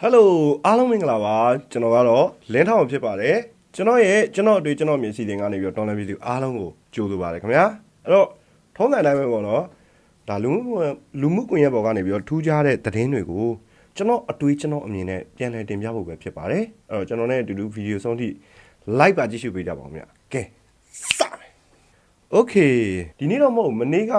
ဟယ်လိုအားလုံးမင်္ဂလာပါကျွန်တော်ကတော့လင်းထောင်ဖြစ်ပါတယ်ကျွန်တော်ရဲ့ကျွန်တော်အတွေ့ကျွန်တော်မြင်စီတင်ကနေပြီးတော့တော်လန်ဗီဒီယိုအားလုံးကိုကြိုဆိုပါတယ်ခင်ဗျာအဲ့တော့ထုံးစံတိုင်းပဲပေါ့နော်ဒါလူမှုလူမှုကွန်ရက်ပေါ်ကနေပြီးတော့ထူးခြားတဲ့သတင်းတွေကိုကျွန်တော်အတွေ့ကျွန်တော်အမြင်နဲ့ပြန်လည်တင်ပြဖို့ပဲဖြစ်ပါတယ်အဲ့တော့ကျွန်တော်နဲ့အတူတူဗီဒီယိုဆုံးထိ like ပါကြည့်ရှုပေးကြပါဦးခင်ဗျာကဲစမယ် okay ဒီနေ့တော့မဟုတ်မနေ့က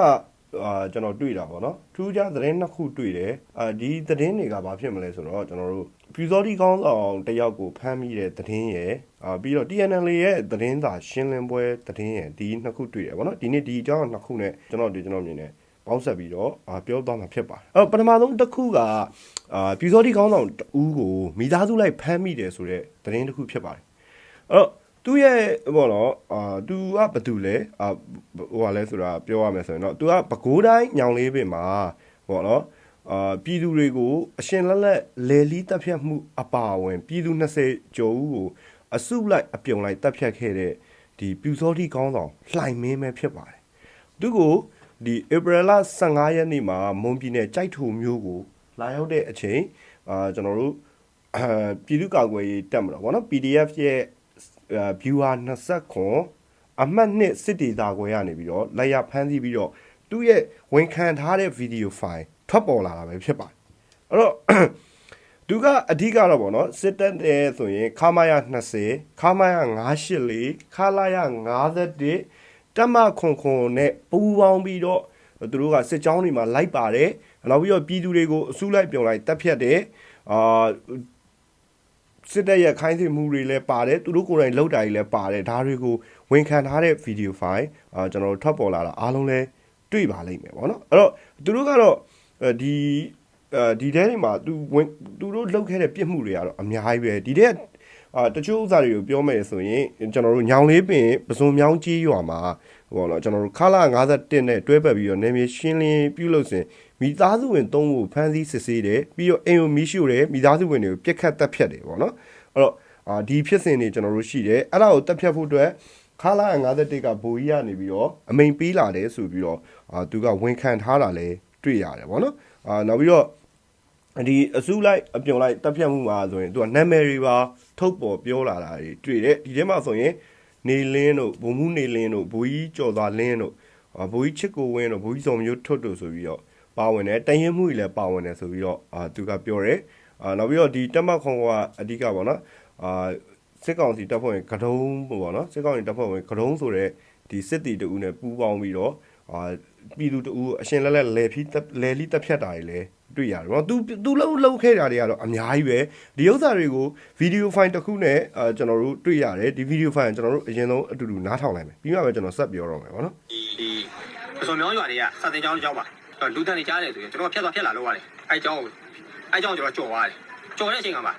အာကျွန်တော်တွေ့တာပေါ့နော်ထူးခြားသတင်းနှစ်ခုတွေ့တယ်အာဒီသတင်းတွေကဘာဖြစ်မလဲဆိုတော့ကျွန်တော်တို့ပြူစောတိကောင်းဆောင်တယောက်ကိုဖမ်းမိတဲ့သတင်းရယ်အာပြီးတော့ TNL ရဲ့သတင်းစာရှင်းလင်းပွဲသတင်းရယ်ဒီနှစ်ခုတွေ့တယ်ပေါ့နော်ဒီနေ့ဒီအကြောင်းနှစ်ခုနဲ့ကျွန်တော်ဒီကျွန်တော်မြင်တယ်ပေါင်းဆက်ပြီးတော့အာပြောသွားမှာဖြစ်ပါတယ်အဲ့တော့ပထမဆုံးတစ်ခုကအာပြူစောတိကောင်းဆောင်တူးကိုမိသားစုလိုက်ဖမ်းမိတယ်ဆိုတဲ့သတင်းတစ်ခုဖြစ်ပါတယ်အဲ့တော့ သူ့ရဲ့ဘောနော်အာသူကဘာတူလဲအာဟိုဟာလဲဆိုတာပြောရမယ်ဆိုရင်တော့သူကပဲခူးတိုင်းညောင်လေးပင်မှာဘောနော်အာပြည်သူတွေကို အရှင်လက်လက်လဲလီတပ်ဖြတ်မှုအပါအဝင် ပြည်သူ20ကျော်ဦးကိုအစုလိုက်အပြုံလိုက်တပ်ဖြတ်ခဲ့တဲ့ဒီပြူစောတိကောင်းဆောင်လှိုင်မင်းပဲဖြစ်ပါတယ်သူကိုဒီဧပြီလ15ရက်နေ့မှာမွန်ပြည်နယ်ကြိုက်ထုံမျိုးကိုလာရောက်တဲ့အချိန်အာကျွန်တော်တို့အာပြည်သူ့ကာကွယ်ရေးတပ်မတော်ဗောနော် PDF ရဲ့အဲ viewer 20ခွန်အမှတ်နှစ်စစ်ဒေတာခွဲရနေပြီးတော့လိုက်ရဖမ်းဆီးပြီးတော့သူ့ရဲ့ဝန်ခံထားတဲ့ဗီဒီယိုဖိုင်ထွက်ပေါ်လာတာပဲဖြစ်ပါတယ်အဲ့တော့သူကအဓိကတော့ဗောနော်စစ်တပ်တဲ့ဆိုရင်ခမာယ20ခမာယ984ခလာယ51တက်မခွန်ခွန်နဲ့ပူပေါင်းပြီးတော့သူတို့ကစစ်ကြောင်းတွေမှာလိုက်ပါတယ်နောက်ပြီးတော့ပြည်သူတွေကိုအစုလိုက်ပြုံလိုက်တပ်ဖြတ်တယ်အာ စစ်တပ်ရဲ့ခိုင်းစေမှုတွေလည်းပါတယ်သူတို့ကိုယ်တိုင်လောက်တာတွေလည်းပါတယ်ဒါတွေကိုဝန်ခံထားတဲ့ဗီဒီယိုဖိုင်အာကျွန်တော်တို့ထွက်ပေါ်လာတာအားလုံးလည်းတွေ့ပါလိမ့်မယ်ပေါ့နော်အဲ့တော့သူတို့ကတော့အဲဒီအဲဒီတဲတွေမှာသူဝင်သူတို့လုပ်ခဲ့တဲ့ပြစ်မှုတွေကတော့အများကြီးပဲဒီတဲ့အာတချို့ဥစ္စာတွေကိုပြောမယ်ဆိုရင်ကျွန်တော်တို့ညောင်လေးပင်ပစုံမြောင်းကြီးရွာမှာဟိုတော့ကျွန်တော်တို့ခလာ51နဲ့တွဲပတ်ပြီးတော့နေမြေရှင်းလင်းပြုလုပ်စဉ် မိသားစုဝင်၃ဦးဖမ်းဆီးစစ်ဆေးတယ်ပြီးတော့အိမ်ကိုမီးရှို့တယ်မိသားစုဝင်တွေကိုပြစ်ခတ်တပ်ဖြတ်တယ်ပေါ့နော်အဲ့တော့အာဒီဖြစ်စဉ်တွေကျွန်တော်တို့ရှိတယ်အဲ့ဒါကိုတပ်ဖြတ်ဖို့အတွက်ခလာ51ကဘိုးကြီးကနေပြီးတော့အမိန်ပေးလာတယ်ဆိုပြီးတော့အာသူကဝန်ခံထားတာလဲတွေ့ရတယ်ပေါ့နော်အာနောက်ပြီးတော့ဒီအစုလိုက်အပြုံလိုက်တက်ဖြတ်မှုမှာဆိုရင်သူကနာမည်တွေပါထုတ်ပေါ်ပြောလာတာတွေတွေ့တယ်ဒီထဲမှာဆိုရင်နေလင်းတို့ဘုံမှုနေလင်းတို့ဘိုးကြီးကျော်သွားလင်းတို့အာဘိုးကြီးချစ်ကိုဝင်းတို့ဘိုးကြီးစုံမျိုးထွတ်တို့ဆိုပြီးတော့ ပါဝင်တယ်တန်ရင်မှုတွေလည်းပါဝင်တယ်ဆိုပြီးတော့အာသူကပြောတယ်အာနောက်ပြီးတော့ဒီတက်မတ်ခွန်ကအဓိကပေါ့နော်အာစစ်ကောင်စီတပ်ဖွဲ့ဝင်ကတုံးပေါ့နော်စစ်ကောင်စီတပ်ဖွဲ့ဝင်ကတုံးဆိုတဲ့ဒီစစ်တီတူနဲ့ပူးပေါင်းပြီးတော့အာပြည်သူတူအရှင်လက်လက်လဲဖြီးလဲလီတက်ဖြတ်တာတွေလည်းတွေ့ရတယ်ပေါ့သူသူလှုပ်လှုပ်ခဲ့တာတွေကတော့အများကြီးပဲဒီဥစ္စာတွေကိုဗီဒီယိုဖိုင်တစ်ခုနဲ့အဲကျွန်တော်တို့တွေ့ရတယ်ဒီဗီဒီယိုဖိုင်ကျွန်တော်တို့အရင်ဆုံးအတူတူနားထောင်လိုက်မယ်ပြီးမှပဲကျွန်တော်ဆက်ပြောတော့မယ်ပေါ့နော်ဒီဒီပစုံမြောင်းရွာတွေကစာတင်ကျောင်းတစ်ကျောင်းပါအဲ့ လူတန်တွေကြားတယ်ဆိုရင်ကျွန်တော်ဖြတ်သွားဖြတ်လာလောက်ရတယ်အဲ့ကျောင်းကိုအဲ့ကျောင်းကျွန်တော်ကြော်သွားတယ်ကြော်တဲ့အချိန်ကမှ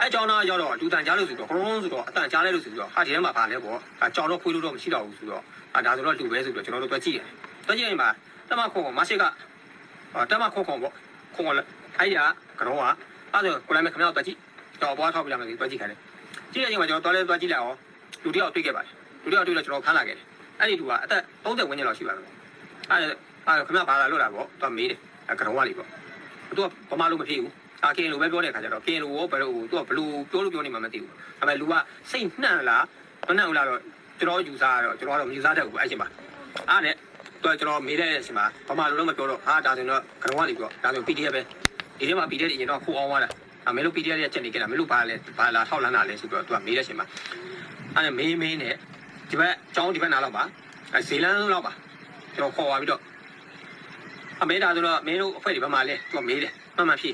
အဲ့ကျောင်းသားရောက်တော့လူတန်ကြားလို့ဆိုတော့ခလုံးဆိုတော့အတန်ကြားလဲလို့ဆိုပြီးတော့ဟာဒီထဲမှာပါလဲပေါ့အကြောင်တော့ခွေးလို့တော့မရှိတော့ဘူးဆိုတော့အာဒါဆိုတော့လူပဲဆိုပြီးတော့ကျွန်တော်တို့တွက်ကြည့်တယ်တွက်ကြည့်ရင်မှာတမခုံကမရှိကတမခုံခုံပေါ့ခုံကအဲ့ဒီကကတော့ကအဲ့ဒါကိုလည်းမခင်ဗျားတွက်ကြည့်တော့ဘွားထောက်ပြလာမယ်တွက်ကြည့်ခိုင်းတယ်ကြည့်တဲ့အချိန်မှာကျွန်တော်တွက်လဲတွက်ကြည့်လိုက်အောင်လူတယောက်တွေ့ခဲ့ပါတယ်လူတယောက်တွေ့တော့ကျွန်တော်ဖမ်းလာခဲ့တယ်အဲ့ဒီလူကအသက်30ဝန်းကျင်လောက်ရှိပါမယ်အဲ့ အဲ့ခင်ဗျဘာလာလို့လာပေါ့သူမေးတယ်အကရုံးကလေးပေါ့သူကဘာမှလို့မဖြစ်ဘူးအာကင်လိုပဲပြောတဲ့ခါကျတော့ကင်လိုရောဘယ်လိုသူကဘလူပြောလို့ပြောနေမှမသိဘူးဒါပေမဲ့လူကစိတ်နှံ့လားမနှံ့ဘူးလားတော့ကျွန်တော်ယူစားတော့ကျွန်တော်ကတော့မယူစားတတ်ဘူးအဲ့ချိန်မှာအားနဲ့သူကကျွန်တော်မေးတဲ့အချိန်မှာဘာမှလို့တော့မပြောတော့ဟာဒါဆိုတော့ကရုံးကလေးပြောဒါဆို PDF ပဲဒီထဲမှာ PDF တွေရင်တော့ခိုးအောင်သွားတာအမေလို့ PDF ရဲ့ချက်နေကြတာမလို့ဘာလဲဘာလာထောက်လန်းတာလဲဆိုတော့သူကမေးတဲ့အချိန်မှာအဲ့မေးမေးနဲ့ဒီဘက်ကျောင်းဒီဘက်နားလောက်ပါအဲဇေလန်လောက်ပါကျွန်တော်ခေါ်သွားပြီးတော့ အမေဒါဆိုတော့မင်းတို့အဖွဲ့တွေဘာမှလဲသူကမေးတယ်မှန်မှန်ဖြေ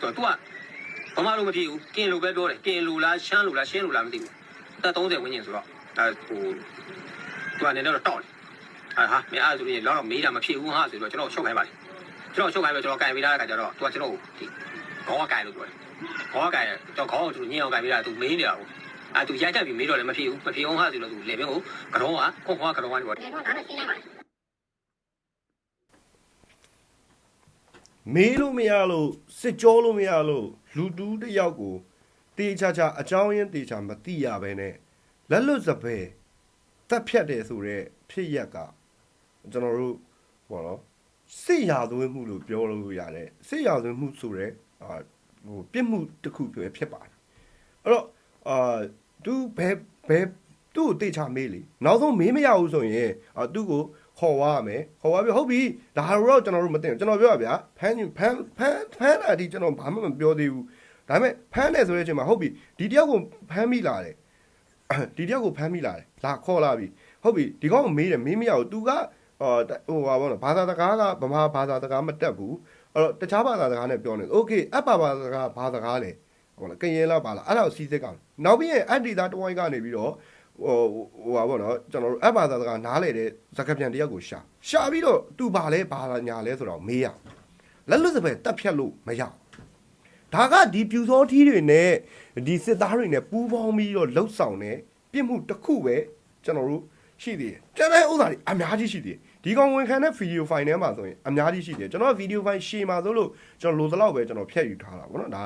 သူကသူကဘာမှလို့မဖြေဘူးကင်လိုပဲပြောတယ်ကင်လိုလားရှမ်းလိုလားရှင်းလိုလားမသိဘူးအသက်30ဝန်းကျင်ဆိုတော့ဒါဟိုသူကနေတော့တောက်တယ်ဟာဟာမင်းအားဆိုရင်လောက်တော့မေးတာမဖြေဘူးဟာဆိုတော့ကျွန်တော်ရှုပ်ခိုင်းပါလေကျွန်တော်ရှုပ်ခိုင်းပဲကျွန်တော်ကင်ပေးထားတဲ့ခါကျတော့သူကကျွန်တော်ဒီခေါင်းကကင်လို့ပြောတယ်ခေါင်းကကင်ကျွန်တော်ခေါင်းကိုသူညင်အောင်ကင်ပေးတာသူမေးနေတာဟုတ်အဲသူရိုက်တက်ပြီးမေးတော့လည်းမဖြေဘူးမဖြေအောင်ဟာဆိုတော့သူလေဘင်းကိုကတော့ကခုံခေါကကတော့ကနေပေါ့ မေးလို့မရလို့စစ်ကြောလို့မရလို့လူတူးတစ်ယောက်ကိုတေချာချာအကြောင်းရင်းတေချာမသိရဘဲနဲ့လက်လွတ်စပယ်တက်ဖြတ်တယ်ဆိုတော့ဖြစ်ရက်ကကျွန်တော်တို့ဟောနော်စစ်ရာသွင်းမှုလို့ပြောလို့ရတယ်စစ်ရာသွင်းမှုဆိုတော့အာဟဟိုပြစ်မှုတစ်ခုပဲဖြစ်ပါတယ်အဲ့တော့အာသူဘယ်ဘယ်သူ့ကိုတေချာမေးလေနောက်ဆုံးမေးမရဘူးဆိုရင်အာသူ့ကို ခေါ်သွားရမယ်ခေါ်သွားပြီးဟုတ်ပြီဒါတော့ကျွန်တော်တို့မသိဘူးကျွန်တော်ပြောရဗျာဖမ်းဖမ်းဖမ်းဖမ်းတာဒီကျွန်တော်ဘာမှမပြောသေးဘူးဒါပေမဲ့ဖမ်းတယ်ဆိုတဲ့အချိန်မှာဟုတ်ပြီဒီတယောက်ကိုဖမ်းမိလာတယ် ဒီတယောက်ကိုဖမ်းမိလာတယ်လာခေါ်လာပြီဟုတ်ပြီဒီကောင်ကိုမေးတယ်မေးမရဘူး तू ကဟိုဟိုပါဘောနော်ဘာသာတကားကဗမာဘာသာတကားမတက်ဘူးအဲ့တော့တခြားဘာသာတကားနဲ့ပြောနေโอเคအပ်ပါဘာသာတကားဘာသာတကားလဲဟုတ်လားကရင်လားပါလားအဲ့ဒါကိုစီးစစ်ကောင်နောက်ပြီးရင်အတ္တိသားတဝိုင်းကနေပြီးတော့ ဟိုဟိုပါဘောနော်ကျွန်တော်တို့အပ်ပါသာတကားနားလေတဲ့ဇကပြန်တယောက်ကိုရှာရှာပြီးတော့ तू ဘာလဲဘာသာညာလဲဆိုတော့မေးရလက်လွတ်စပယ်တက်ဖြတ်လို့မရဘူးဒါကဒီပြူစောထီးတွေနဲ့ဒီစစ်သားတွေနဲ့ပူးပေါင်းပြီးတော့လှုပ်ဆောင်တဲ့ပြစ်မှုတစ်ခုပဲကျွန်တော်တို့ရှိသေးတယ်။တကယ်ဥစ္စာတွေအများကြီးရှိသေးတယ်။ဒီကောင်ဝင်ခံတဲ့ဗီဒီယိုဖိုင်ထဲမှာဆိုရင်အများကြီးရှိသေးတယ်။ကျွန်တော်ဗီဒီယိုဖိုင်ရှေ့မှာဆိုလို့ကျွန်တော်လိုသလောက်ပဲကျွန်တော်ဖြတ်ယူထားတာပေါ့နော်။ဒါ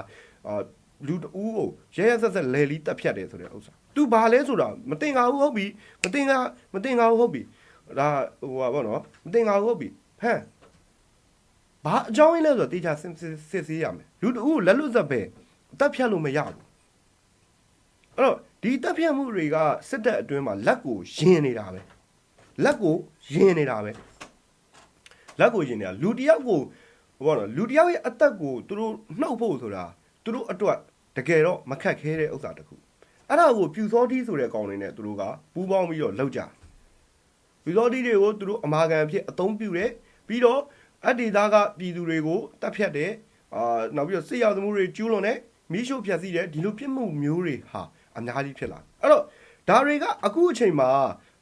အာလူတဦးကိုရဲရဲဆက်ဆက်လဲလီတက်ဖြတ်တယ်ဆိုတဲ့ဥစ္စာ။ तू ဘာလဲဆိုတာမတင်ကားဘူးဟုတ်ပြီ။မတင်ကားမတင်ကားဘူးဟုတ်ပြီ။ဒါဟိုပါပေါ့နော်။မတင်ကားဘူးဟုတ်ပြီ။ဟမ်ဘာအကြောင်းရင်းလဲဆိုတော့တေချာစစ်စစ်စစ်ဆေးရမယ်လူတဦးလက်လွတ်ဇက်ပဲတက်ဖြတ်လို့မရဘူးအဲ့တော့ဒီတက်ဖြတ်မှုတွေကစစ်တပ်အတွင်းမှာလက်ကိုယင်နေတာပဲလက်ကိုယင်နေတာပဲလက်ကိုယင်နေတာလူတစ်ယောက်ကိုဟိုပေါ့နော်လူတစ်ယောက်ရဲ့အသက်ကိုသူတို့နှုတ်ဖို့ဆိုတာသူတို့အတွက်တကယ်တော့မခက်ခဲတဲ့ဥစ္စာတစ်ခု အဲ့ဒါကိုပြူစောတီးဆိုတဲ့ကောင်တွေနဲ့သူတို့ကပူးပေါင်းပြီးတော့လောက်ကြတယ်ဗီဇောတီတွေကိုသူတို့အမာခံအဖြစ်အသုံးပြုတယ်ပြီးတော့အတ္တိသားကပြည်သူတွေကိုတပ်ဖြတ်တယ်အာနောက်ပြီးတော့စစ်ရောက်သမှုတွေကျူးလွန်တယ်မိရှုဖြတ်စည်းတယ်ဒီလိုပြစ်မှုမျိုးတွေဟာအများကြီးဖြစ်လာတယ်အဲ့တော့ဒါတွေကအခုအချိန်မှာ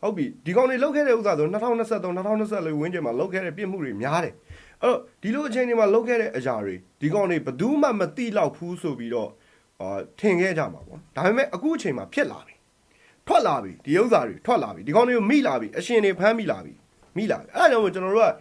ဟုတ်ပြီဒီကောင်တွေလောက်ခဲ့တဲ့ဥစ္စာဆို2023 2024ဝန်းကျင်မှာလောက်ခဲ့တဲ့ပြစ်မှုတွေများတယ်အဲ့တော့ဒီလိုအချိန်တွေမှာလောက်ခဲ့တဲ့အရာတွေဒီကောင်တွေဘယ်သူမှမသိတော့ဘူးဆိုပြီးတော့ အာထင်ခဲ့ကြမှာပေါ့ဒါပေမဲ့အခုအချိန်မှာဖြစ်လာပြီထွက်လာပြီဒီဥစ္စာတွေထွက်လာပြီဒီကောင်တွေကိုမိလာပြီအရှင်တွေဖမ်းမိလာပြီမိလာပြီအဲ့ဒါကြောင့်မို့ကျွန်တော်တို့က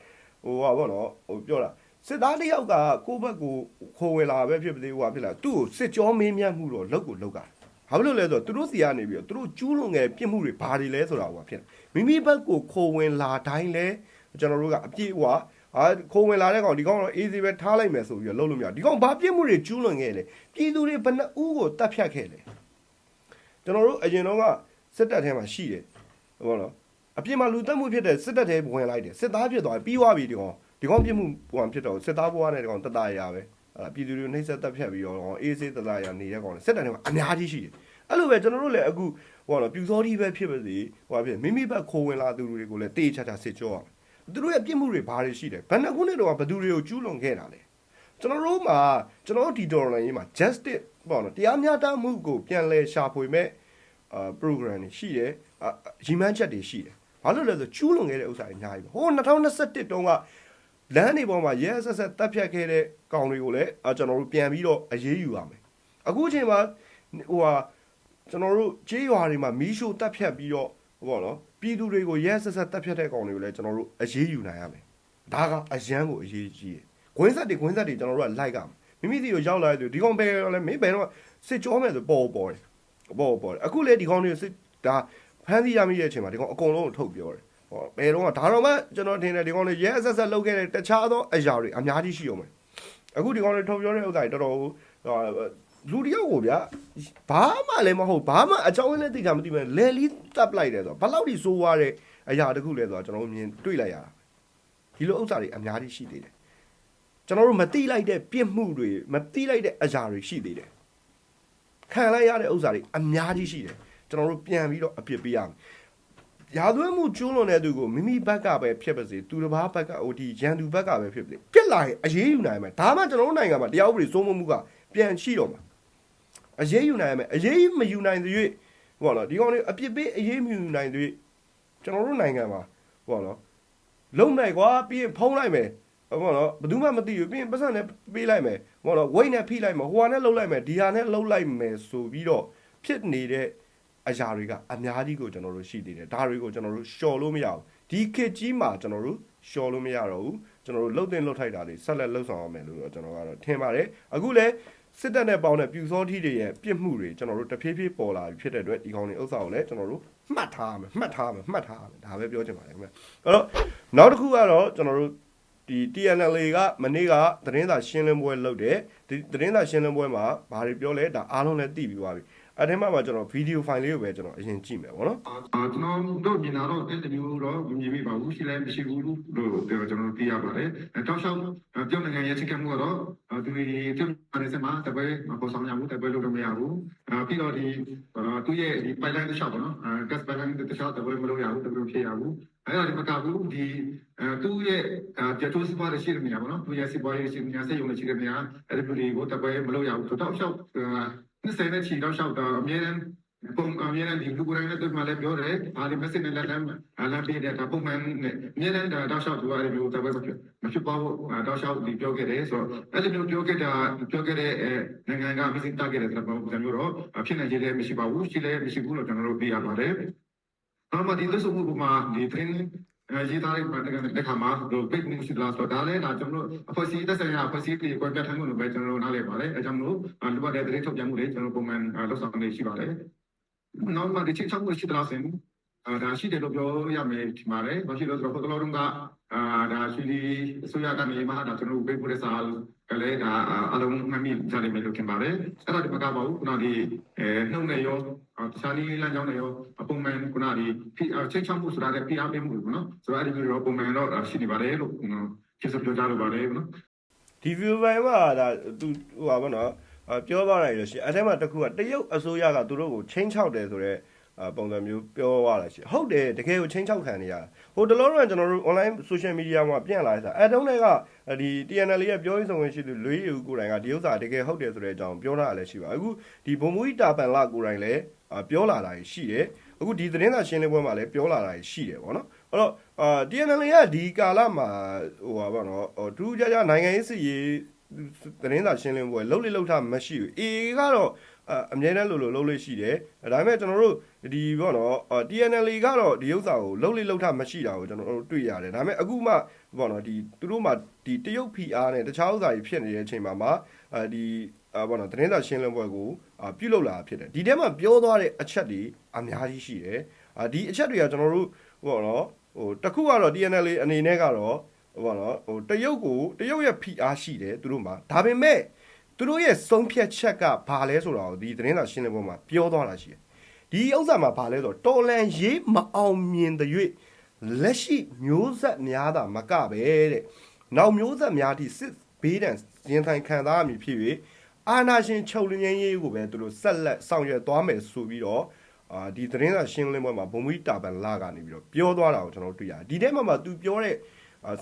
ဟိုဟာပေါ့နော်ဟိုပြောတာစစ်သားတစ်ယောက်ကကိုယ့်ဘက်ကိုခိုးဝင်လာပဲဖြစ်ပါသေးဟိုဟာဖြစ်လာသူ့ကိုစစ်ကြောမင်းမြတ်မှုတော့လောက်ကိုလောက်ကဘာဖြစ်လို့လဲဆိုတော့သူတို့စီကနေပြီးတော့သူတို့ကျူးလွန်ငယ်ပြစ်မှုတွေဘာတွေလဲဆိုတာဟိုဟာဖြစ်မိမိဘက်ကိုခိုးဝင်လာတိုင်းလဲကျွန်တော်တို့ကအပြည့်ဟိုဟာ အာခိုးဝင်လာတဲ့ကောင်ဒီကောင်တော့ easy ပဲထားလိုက်မယ်ဆိုပြီးတော့လုပ်လို့မရဒီကောင်ဘာပြစ်မှုတွေကျူးလွန်ခဲ့လဲပြည်သူတွေဘယ်နှဦးကိုတတ်ဖြတ်ခဲ့လဲကျွန်တော်တို့အရင်တော့ကစစ်တပ်ထဲမှာရှိတယ်ဟုတ်နော်အပြင်မှာလူတက်မှုဖြစ်တဲ့စစ်တပ်ထဲဝင်လိုက်တယ်စစ်သားဖြစ်သွားပြီးသွားပြီဒီကောင်ဒီကောင်ပြစ်မှုဟိုဖြစ်တော့စစ်သားဘွားနဲ့ဒီကောင်တတရာပဲအဲ့ဒါပြည်သူတွေနှိမ့်ဆက်တက်ဖြတ်ပြီးတော့အေးစေးတတရာနေတဲ့ကောင်စစ်တပ်ထဲမှာအများကြီးရှိတယ်အဲ့လိုပဲကျွန်တော်တို့လည်းအခုဟိုနော်ပြူစောတိပဲဖြစ်ပါစေဟိုဖြစ်မိမိဘက်ခိုးဝင်လာသူတွေကိုလည်းတေးချာချာစစ်ကြောရမယ် သူတို့ရဲ့ပြစ်မှုတွေဘာတွေရှိတယ်ဘယ်နှခုနှစ်တော့ဘယ်သူတွေကိုကျူးလွန်ခဲ့တာလဲကျွန်တော်တို့မှာကျွန်တော်တို့ဒီတော်လိုင်းရေးမှာ justice ပေါ့နော်တရားမျှတမှုကိုပြန်လဲရှာဖွေမဲ့အာ program တွေရှိတယ်အာရီမန်းချက်တွေရှိတယ်ဘာလို့လဲဆိုကျူးလွန်ခဲ့တဲ့ဥစ္စာတွေအများကြီးပဲဟို2021တုန်းကလမ်းတွေပေါ်မှာရဲဆက်ဆက်တပ်ဖြတ်ခဲ့တဲ့ကောင်တွေကိုလည်းအာကျွန်တော်တို့ပြန်ပြီးတော့အရေးယူရမယ်အခုအချိန်မှာဟိုဟာကျွန်တော်တို့ကြေးရွာတွေမှာမီးရှို့တပ်ဖြတ်ပြီးတော့ဟိုပေါ့နော် ပြည်သူတွေကိုရဲဆက်ဆက်တပ်ဖြတ်တဲ့ကောင်တွေကိုလည်းကျွန်တော်တို့အရေးယူနိုင်ရမယ်ဒါကအရန်ကိုအရေးကြီးတယ်ခွင်းဆက်တွေခွင်းဆက်တွေကျွန်တော်တို့ကလိုက်ကြမယ်မိမိစီကိုရောက်လာတဲ့သူဒီကောင်ပဲလဲမင်းဘယ်တော့စစ်ကြောမယ်ဆိုပေါ်ပေါ်တယ်ပေါ်ပေါ်တယ်အခုလေဒီကောင်တွေစစ်ဒါဖမ်းဆီးရမိတဲ့အချိန်မှာဒီကောင်အကုန်လုံးကိုထုတ်ပြောတယ်ဟောဘယ်တော့ကဒါတော့မှကျွန်တော်ထင်တယ်ဒီကောင်တွေရဲအဆက်ဆက်လုပ်ခဲ့တဲ့တခြားသောအရာတွေအများကြီးရှိအောင်မယ်အခုဒီကောင်တွေထုတ်ပြောတဲ့ဥစ္စာတွေတော်တော်ဟို လူတယောက်ကိုဗျာဘာမှလည်းမဟုတ်ဘာမှအကြောင်းရင်းလည်းသိတာမသိဘူးလဲလီတပ်လိုက်တယ်ဆိုတော့ဘယ်လောက်ထိစိုးွားတဲ့အရာတခုလဲဆိုတော့ကျွန်တော်တို့မြင်တွေ့လိုက်ရတာဒီလိုဥစ္စာတွေအများကြီးရှိသေးတယ်ကျွန်တော်တို့မသိလိုက်တဲ့ပြစ်မှုတွေမသိလိုက်တဲ့အရာတွေရှိသေးတယ်ခံလိုက်ရတဲ့ဥစ္စာတွေအများကြီးရှိတယ်ကျွန်တော်တို့ပြန်ပြီးတော့အပြစ်ပေးရမယ်ရာသွင်းမှုကျူးလွန်တဲ့သူကိုမိမိဘက်ကပဲဖြစ်ပါစေသူတစ်ပါးဘက်ကဟိုဒီရန်သူဘက်ကပဲဖြစ်ပါစေပြစ်လာရင်အရေးယူနိုင်မယ်ဒါမှကျွန်တော်တို့နိုင်ငံမှာတရားဥပဒေစိုးမိုးမှုကပြန်ရှိတော့မှာ အရေးယူနိုင်မယ်အရေးမယူနိုင်သေး၍ဘောနော်ဒီကောင်တွေအပြစ်ပေးအရေးမယူနိုင်သေးကျွန်တော်တို့နိုင်ငံမှာဘောနော်လုံနိုင်ကွာပြီးရင်ဖုံးလိုက်မယ်ဘောနော်ဘယ်သူမှမသိဘူးပြီးရင်ပတ်စံနဲ့ပေးလိုက်မယ်ဘောနော်ဝိတ်နဲ့ဖိလိုက်မယ်ဟိုဟာနဲ့လှုပ်လိုက်မယ်ဒီဟာနဲ့လှုပ်လိုက်မယ်ဆိုပြီးတော့ဖြစ်နေတဲ့အရာတွေကအများကြီးကိုကျွန်တော်တို့ရှိသေးတယ်ဒါတွေကိုကျွန်တော်တို့ရှော်လို့မရဘူးဒီခေတ်ကြီးမှာကျွန်တော်တို့ရှော်လို့မရတော့ဘူးကျွန်တော်တို့လှုပ်တင်လှုပ်ထိုက်တာတွေဆက်လက်လှုပ်ဆောင်ရမယ်လို့တော့ကျွန်တော်ကတော့ထင်ပါတယ်အခုလည်း စစ်တပ်နဲ့ပေါင်းတဲ့ပြူစောထီးတွေရဲ့ပြစ်မှုတွေကျွန်တော်တို့တဖြည်းဖြည်းပေါ်လာပြီဖြစ်တဲ့အတွက်ဒီကောင်းတွေဥစ္စာကိုလည်းကျွန်တော်တို့မှတ်ထားရမယ်မှတ်ထားရမယ်မှတ်ထားရမယ်ဒါပဲပြောချင်ပါတယ်ခင်ဗျအဲ့တော့နောက်တစ်ခုကတော့ကျွန်တော်တို့ဒီ TNL ကမနေ့ကသတင်းစာရှင်းလင်းပွဲလုပ်တယ်ဒီသတင်းစာရှင်းလင်းပွဲမှာဘာတွေပြောလဲဒါအားလုံးလည်းသိပြီးသွားပြီ အဲ့ဒီမှာမှကျွန်တော်ဗီဒီယိုဖိုင်လေးကိုပဲကျွန်တော်အရင်ကြည့်မယ်ဗောနော်အာကျွန်တော်တို့မြင်လာတော့အဲ့ဒီမျိုးတော့မြင်မိပါဘူးရှိလည်းမရှိဘူးလို့ကျွန်တော်သိရပါတယ်အဲတောက်လျှောက်ပြောင်းနိုင်ငံရဲ့ချင်းကမှုကတော့သူတွေပြုတ်ပါနေစမှာတပွဲမပေါ်ဆောင်ရဘူးတပွဲလို့တော့မရဘူးအာပြီးတော့ဒီသူရဲ့ဒီ pipeline တစ်လျှောက်ပေါ့နော်အာ gas pipeline တစ်လျှောက်တပွဲမလုပ်ရဘူးတပွဲဖြစ်ရဘူးအဲ့ဒါဒီမကဘူးဒီအဲသူရဲ့ပြတ်ထိုးစပွားရှိတဲ့နေရာပေါ့နော်သူရဲ့စပွားရေးရှိနေရာဆက်ရုံနဲ့ရှိတဲ့နေရာအဲ့ဒီလိုကိုတပွဲမလုပ်ရဘူးတောက်လျှောက် နှစ်ဆယ်နဲ့ချီတောက်လျှောက်တော့အမြဲတမ်းပုံအမြဲတမ်းဒီလူကိုယ်တိုင်နဲ့တွေ့မှလည်းပြောတယ်။အားဒီ message နဲ့လည်းလမ်းလမ်းပေးတဲ့ဒါပုံမှန်နဲ့အမြဲတမ်းဒါတောက်လျှောက်သူအဲ့ဒီမျိုးတပည့်မဖြစ်မဖြစ်ပါဘူးတောက်လျှောက်ဒီပြောခဲ့တယ်ဆိုတော့အဲ့ဒီမျိုးပြောခဲ့တာပြောခဲ့တဲ့နိုင်ငံက message တာခဲ့တဲ့ပုံစံမျိုးတော့ဖြစ်နိုင်ခြင်းလည်းမရှိပါဘူးရှိလည်းမရှိဘူးလို့ကျွန်တော်တို့သိရပါတယ်။နောက်မှဒီသစ္စာမှုမှာဒီ training ရေးသားလိုက်တဲ့ခါမှာဒီ big news ရှိလားဆိုတော့ဒါလည်းဒါကျွန်တော်တို့အဖွဲ့အစည်းသက်ဆိုင်ရာအဖွဲ့အစည်းတွေကွန်ပြတ်ထိုင်မှုလို့ပဲကျွန်တော်တို့နားလည်ပါတယ်အဲကြောင့်မလို့လိုအပ်တဲ့သတင်းထုတ်ပြန်မှုတွေကျွန်တော်ပုံမှန်လုပ်ဆောင်နေရှိပါတယ်နောက်မှဒီချင်းချောက်မှုရှိသလားဆိုရင်အာဒါရှိတယ်လို့ပြောရမယ်ဒီမှာလေဘာရှိလို့ဆိုတော့ဟိုတလောတုန်းကအာဒါရှိဒီအစိုးရကနေမှဒါကျွန်တော်တို့ပေးပို့တဲ့စာ ကလည်းဒါအလုံးမမိကြလိမ့်မယ်လို့ထင်ပါတယ်အဲ့တော့ဒီမကပါဘူးခုနဒီအဲနှုတ်နဲ့ရောတခြားနည်းလမ်းကြောင်းတွေရောပုံမှန်ခုနဒီချင်းချောက်မှုဆိုတာလည်း PR ပေးမှုပေါ့နော်ဆိုတော့အဲ့ဒီလိုရောပုံမှန်တော့ရှိနေပါတယ်လို့ကျေးဇူးပြောကြလိုပါတယ်နော်ဒီဗီဒီယိုပိုင်းမှာဒါသူဟိုပါဘောနော်ပြောသွားတယ်လို့ရှိရင်အဲ့ထဲမှာတစ်ခုကတရုတ်အစိုးရကသူတို့ကိုချင်းချောက်တယ်ဆိုတော့ ပုံစံမျိုးပြောသွားတာရှိဟုတ်တယ်တကယ်ကိုချင်းချောက်ခံနေရဟိုတလောတော့ကျွန်တော်တို့ online social media မှာပြန့်လာတာအဲတုန်းကဒီ TNL ရဲ့ပြောရေးဆိုဝင်ရှိသူလွေးယူကိုယ်တိုင်ကဒီဥစ္စာတကယ်ဟုတ်တယ်ဆိုတဲ့အကြောင်းပြောတာလည်းရှိပါအခုဒီဘုံမူကြီးတာပန်လာကိုယ်တိုင်လည်းပြောလာတာရှိတယ်အခုဒီသတင်းစာရှင်းလင်းပွဲမှာလည်းပြောလာတာရှိတယ်ပေါ့နော်အဲ့တော့အာ TNL ကဒီကာလမှာဟိုပါပေါ့နော်ဟိုတူးကြကြနိုင်ငံရေးစစ်ရေးသတင်းစာရှင်းလင်းပွဲလှုပ်လေလှုပ်ထားမရှိဘူးအေကတော့ အမြဲတမ်းလို့လို့လှုပ်လို့ရှိတယ်ဒါပေမဲ့ကျွန်တော်တို့ဒီပေါ့နော် TNL ကတော့ဒီဥစ္စာကိုလှုပ်လေလှုပ်ထားမရှိတာကိုကျွန်တော်တို့တွေ့ရတယ်ဒါပေမဲ့အခုမှပေါ့နော်ဒီသူတို့မှဒီတရုတ် PR နဲ့တခြားဥစ္စာကြီးဖြစ်နေတဲ့အချိန်မှာမှအဲဒီအာပေါ့နော်သတင်းစာရှင်းလင်းပွဲကိုပြုလုပ်လာဖြစ်တယ်ဒီထဲမှာပြောသွားတဲ့အချက်တွေအများကြီးရှိတယ်အာဒီအချက်တွေကကျွန်တော်တို့ပေါ့နော်ဟိုတခုကတော့ TNL အနေနဲ့ကတော့ဘောနော်ဟိုတရုတ်ကိုတရုတ်ရဲ့ PR ရှိတယ်သူတို့မှာဒါပေမဲ့ သူတို့ရဲ့ဆုံးဖြတ်ချက်ကဘာလဲဆိုတာကိုဒီသတင်းစာရှင်းလင်းပွဲမှာပြောသွားတာရှိတယ်ဒီဥစ္စာမှာဘာလဲဆိုတော့တော်လန်ရေးမအောင်မြင်တဲ့၍လက်ရှိမျိုးဆက်များတာမကပဲတဲ့နောက်မျိုးဆက်များသည့်စစ်ဘေးဒဏ်ရင်ဆိုင်ခံစားရမည်ဖြစ်၍အာနာရှင်ချုပ်လင်းရေးကိုပဲသူတို့ဆက်လက်ဆောင်ရွက်သွားမယ်ဆိုပြီးတော့အာဒီသတင်းစာရှင်းလင်းပွဲမှာဘုံမီတာပန်လာကနေပြီးတော့ပြောသွားတာကိုကျွန်တော်တွေ့ရတယ်ဒီထဲမှာမှသူပြောတဲ့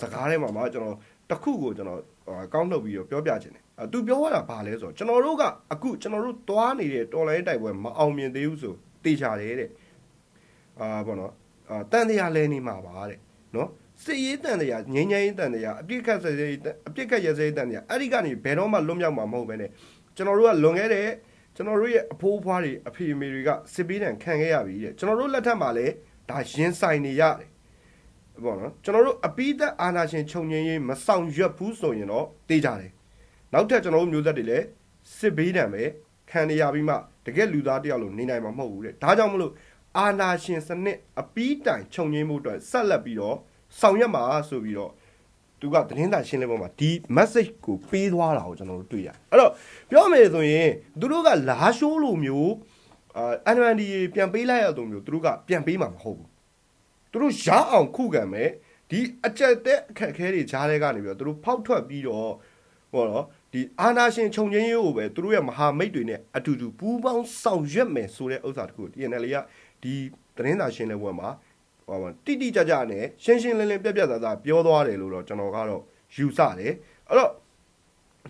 စကားထဲမှာမှကျွန်တော်တခုကိုကျွန်တော် ကောင်းနှုတ်ပြီးတော့ပြောပြခြင်းတယ်။သူပြောရတာဘာလဲဆိုတော့ကျွန်တော်တို့ကအခုကျွန်တော်တို့သွားနေတဲ့တော်လိုင်းတိုက်ပွဲမအောင်မြင်သေးဘူးဆိုတေချာတယ်တဲ့။အာဘောနော်။အာတန်တရားလဲနေမှာပါတဲ့။နော်။စစ်ရေးတန်တရားငင်းငင်းရေးတန်တရားအပြစ်ခတ်စေရေးအပြစ်ခတ်ရစေရေးတန်တရားအဲ့ဒီကနေဘယ်တော့မှလွတ်မြောက်မှာမဟုတ်ဘဲနဲ့ကျွန်တော်တို့ကလွန်ခဲ့တဲ့ကျွန်တော်တို့ရဲ့အဖိုးအဖွားတွေအဖေအမေတွေကစစ်ပေးတံခံခဲ့ရပြီတဲ့ကျွန်တော်တို့လက်ထက်မှာလည်းဒါရင်ဆိုင်နေရတယ် ပေါ့နော်ကျွန်တော်တို့အပိသက်အာနာရှင်ခြုံငင်းရေးမဆောင်ရွက်ဘူးဆိုရင်တော့တေးကြတယ်နောက်ထပ်ကျွန်တော်တို့မျိုးသက်တွေလည်းစစ်ဘေးဒဏ်ပဲခံနေရပြီးမှတကယ်လူသားတယောက်လိုနေနိုင်မှာမဟုတ်ဘူးတဲ့ဒါကြောင့်မလို့အာနာရှင်စနစ်အပိတိုင်ခြုံငင်းမှုအတွက်ဆက်လက်ပြီးတော့ဆောင်ရွက်မှာဆိုပြီးတော့သူကသတင်းစာရှင်းလင်းပွဲမှာဒီ message ကိုပေးသွားတာကိုကျွန်တော်တို့တွေ့ရတယ်အဲ့တော့ပြောမယ်ဆိုရင်သူတို့ကလာရှိုးလိုမျိုးအာ NMD ပြန်ပေးလိုက်ရတဲ့မျိုးသူတို့ကပြန်ပေးမှာမဟုတ်ဘူး သူတို့ရအောင်ခုခံမယ်ဒီအကြက်တဲ့အခက်အခဲတွေကြားထဲကနေပြီးတော့သူတို့ဖောက်ထွက်ပြီးတော့ဟောတော့ဒီအာနာရှင်ခြုံချင်းရေးကိုပဲသူတို့ရဲ့မဟာမိတ်တွေနဲ့အတူတူပူးပေါင်းဆောင်ရွက်မယ်ဆိုတဲ့ဥစ္စာတခု TNL ကဒီသတင်းစာရှင်းလင်းပွဲမှာဟောတိတိကျကျနဲ့ရှင်းရှင်းလင်းလင်းပြက်ပြက်သားသားပြောသွားတယ်လို့တော့ကျွန်တော်ကတော့ယူဆတယ်အဲ့တော့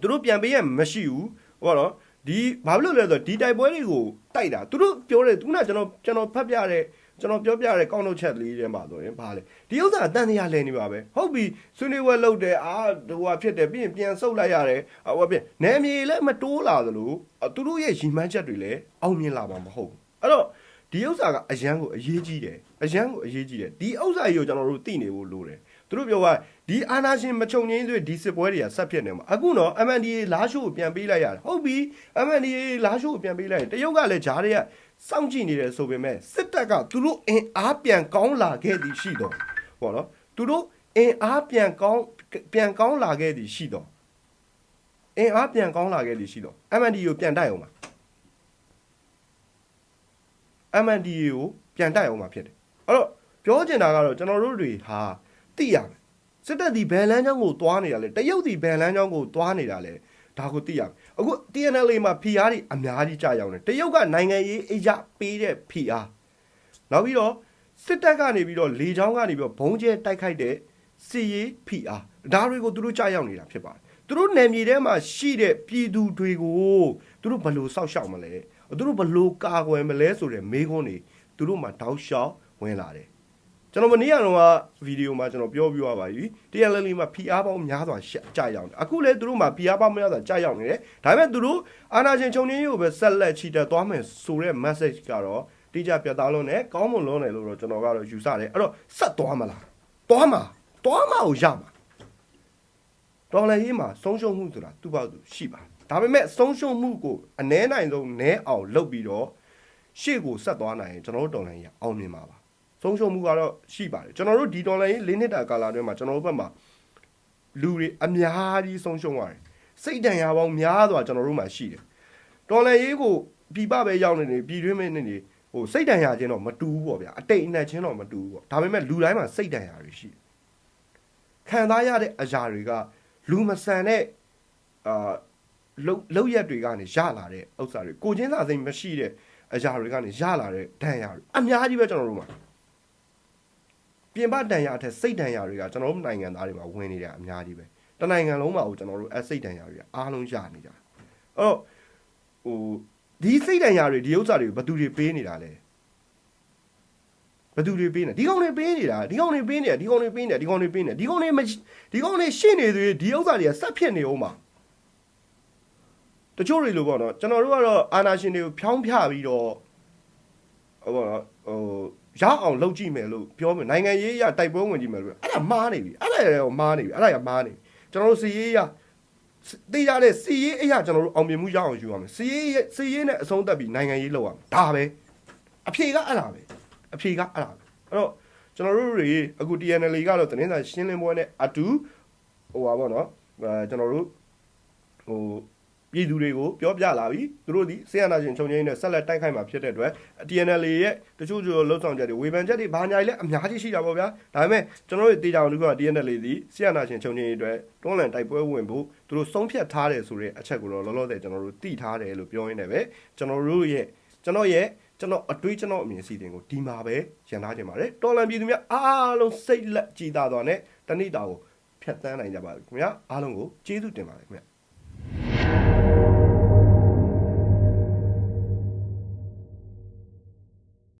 သူတို့ပြန်ပေးရမရှိဘူးဟောတော့ဒီဘာဖြစ်လို့လဲဆိုတော့ဒီတိုက်ပွဲတွေကိုတိုက်တာသူတို့ပြောတယ်ခုနကျွန်တော်ကျွန်တော်ဖတ်ပြတဲ့ ကျွန်တော်ပြောပြတဲ့ကောက်နှုတ်ချက်လေးထဲမှာဆိုရင်ဘာလဲဒီဥစ္စာအတန်တရားလဲနေပါပဲဟုတ်ပြီဆွေးနွေးဝဲလုပ်တယ်အာဟိုဟာဖြစ်တယ်ပြီးရင်ပြန်ဆုတ်လိုက်ရတယ်ဟိုပြင်နယ်မြေလည်းမတိုးလာသလိုသူတို့ရဲ့ရီမန်းချက်တွေလည်းအောင်မြင်လာမှာမဟုတ်ဘူးအဲ့တော့ဒီဥစ္စာကအရန်ကိုအရေးကြီးတယ်အရန်ကိုအရေးကြီးတယ်ဒီဥစ္စာကြီးကိုကျွန်တော်တို့သိနေဖို့လိုတယ် သူတို့ပြောว่าဒီအာနာရှင်မချုံငင်းသွေးဒီစစ်ပွဲတွေကဆက်ဖြစ်နေမှာအခုတော့ MNDA လာရှိုးကိုပြန်ပေးလိုက်ရတယ်ဟုတ်ပြီ MNDA လာရှိုးကိုပြန်ပေးလိုက်တရုတ်ကလည်းဂျားတွေကစောင့်ကြည့်နေတယ်ဆိုပေမဲ့စစ်တပ်ကသူတို့အင်အားပြန်ကောင်းလာခဲ့သည်ရှိတော့ဘောနော်သူတို့အင်အားပြန်ကောင်းပြန်ကောင်းလာခဲ့သည်ရှိတော့အင်အားပြန်ကောင်းလာခဲ့သည်ရှိတော့ MND ကိုပြန်တိုက်အောင်ပါ MND ကိုပြန်တိုက်အောင်ပါဖြစ်တယ်အဲ့တော့ပြောချင်တာကတော့ကျွန်တော်တို့တွေဟာ သိရမယ်စစ်တပ်ဒီဘယ်လမ်းကြောင်းကိုသွားနေတာလဲတရုတ်ဒီဘယ်လမ်းကြောင်းကိုသွားနေတာလဲဒါကိုသိရမယ်အခု TNL မှာ PR တွေအများကြီးကြာရောက်နေတရုတ်ကနိုင်ငံရေးအရာပေးတဲ့ PR နောက်ပြီးတော့စစ်တပ်ကနေပြီးတော့လေချောင်းကနေပြီးတော့ဘုံကျဲတိုက်ခိုက်တဲ့စီရေး PR ဒါတွေကိုသူတို့ကြာရောက်နေတာဖြစ်ပါတယ်သူတို့နယ်မြေထဲမှာရှိတဲ့ပြည်သူတွေကိုသူတို့ဘယ်လိုစောက်ရှောက်မလဲသူတို့ဘယ်လိုကာကွယ်မလဲဆိုတဲ့မေးခွန်းတွေသူတို့မှတောက်လျှောက်ဝင်လာတယ် ကျွန်တော်မနေ့ကတော့ဗီဒီယိုမှာကျွန်တော်ပြောပြသွားပါပြီ TLL မှာ PR ပေါင်းများစွာကြာရောက်တယ်အခုလည်းသူတို့မှာ PR ပေါင်းများစွာကြာရောက်နေတယ်ဒါပေမဲ့သူတို့အာနာရှင်ခြုံငင်းရေးကိုပဲဆက်လက်ချီတက်သွားမယ်ဆိုတဲ့ message ကတော့တိကျပြတ်သားလုံးနဲ့ကောင်းမွန်လုံးတယ်လို့တော့ကျွန်တော်ကတော့ယူဆတယ်အဲ့တော့ဆက်သွားမလားသွားမှာသွားမှာကိုရမှာတော်လည်းရေးမှာဆုံးရှုံးမှုဆိုတာသူ့ဘောက်သူရှိပါဒါပေမဲ့ဆုံးရှုံးမှုကိုအ ਨੇ နိုင်ဆုံးနဲအောင်လုပ်ပြီးတော့ရှေ့ကိုဆက်သွားနိုင်ရင်ကျွန်တော်တို့တော်လည်းရေးအောင်မြင်ပါပါ ဆုံးရှုံးမှုကတော့ရှိပါတယ်ကျွန်တော်တို့ဒီတော်လည်းရေးလေးနှစ်တာကာလအတွင်းမှာကျွန်တော်တို့ဘက်မှာလူတွေအများကြီးဆုံးရှုံးရတယ်စိတ်တန်ရာပေါင်းများစွာကျွန်တော်တို့မှာရှိတယ်တော်လည်းရေးကိုပြပပဲရောက်နေနေပြည်တွင်းမဲ့နေနေဟိုစိတ်တန်ရာချင်းတော့မတူဘူးပေါ့ဗျာအတိတ်အနှက်ချင်းတော့မတူဘူးပေါ့ဒါပေမဲ့လူတိုင်းမှာစိတ်တန်ရာတွေရှိတယ်ခံစားရတဲ့အရာတွေကလူမဆန်တဲ့အာလုံလုံရက်တွေကနေရလာတဲ့ဥစ္စာတွေကိုချင်းစာစိတ်မရှိတဲ့အရာတွေကနေရလာတဲ့ဒဏ်ရာတွေအများကြီးပဲကျွန်တော်တို့မှာ ပြင်ပဒဏ်ရာအထက်စိတ်ဒဏ်ရာတွေကကျွန်တော်တို့နိုင်ငံသားတွေမှာဝင်နေတယ်အများကြီးပဲတနိုင်ငံလုံးမှာကိုကျွန်တော်တို့အစိတ်ဒဏ်ရာတွေကအားလုံးရနေကြတယ်အဲ့တော့ဟိုဒီစိတ်ဒဏ်ရာတွေဒီဥစ္စာတွေကိုဘယ်သူတွေပေးနေတာလဲဘယ်သူတွေပေးနေဒီကောင်တွေပေးနေတာဒီကောင်တွေပေးနေတာဒီကောင်တွေပေးနေတာဒီကောင်တွေပေးနေတာဒီကောင်တွေမဒီကောင်တွေရှင်းနေသေးဒီဥစ္စာတွေကဆက်ဖြစ်နေအောင်ပါတချို့တွေလို့ပေါ့နော်ကျွန်တော်တို့ကတော့အာနာရှင်တွေကိုဖြောင်းဖျပြီးတော့ဟိုပေါ့နော်ဟို ရအောင်လုပ်ကြည့်မယ်လို့ပြောမယ်နိုင်ငံရေးအရတိုက်ပွဲဝင်ကြည့်မယ်လို့အဲ့ဒါမားနေပြီအဲ့ဒါရောမားနေပြီအဲ့ဒါရောမားနေပြီကျွန်တော်တို့စီရေးအရသိရတဲ့စီရေးအရာကျွန်တော်တို့အောင်မြင်မှုရအောင်ယူရမယ်စီရေးစီရေးနဲ့အဆုံးသတ်ပြီးနိုင်ငံရေးလုပ်ရမယ်ဒါပဲအဖြေကအဲ့ဒါပဲအဖြေကအဲ့ဒါပဲအဲ့တော့ကျွန်တော်တို့တွေအခု TNL ကတော့တင်းစာရှင်းလင်းပွဲနဲ့အတူဟိုပါပေါ့နော်အဲကျွန်တော်တို့ဟို ပြည်သူတွေကိုပြောပြလာပြီသူတို့ဒီဆေးရနာရှင်ခြုံငိမ့်နဲ့ဆက်လက်တိုက်ခိုက်မှာဖြစ်တဲ့အတွက် TNL ရဲ့တချို့ချို့လှုပ်ဆောင်ချက်တွေဝေဖန်ချက်တွေဘာညာကြီးလဲအများကြီးရှိတာပေါ့ဗျာဒါပေမဲ့ကျွန်တော်တို့တေးကြအောင်လူက TNL ဒီဆေးရနာရှင်ခြုံငိမ့်အတွက်တွန်းလှန်တိုက်ပွဲဝင်ဖို့သူတို့ဆုံးဖြတ်ထားတယ်ဆိုတဲ့အချက်ကိုတော့လောလောဆယ်ကျွန်တော်တို့သိထားတယ်လို့ပြောရင်းနဲ့ပဲကျွန်တော်တို့ရဲ့ကျွန်တော်ရဲ့ကျွန်တော်အတွေးကျွန်တော်အမြင်စီတင်ကိုဒီမှာပဲရန်ထားခြင်းပါတယ်တော်လန်ပြည်သူများအားလုံးစိတ်လက်ကြည်သာသွားနဲ့တဏိတာကိုဖျက်ဆီးနိုင်ကြပါခင်ဗျာအားလုံးကိုကျေးဇူးတင်ပါတယ်ခင်ဗျာ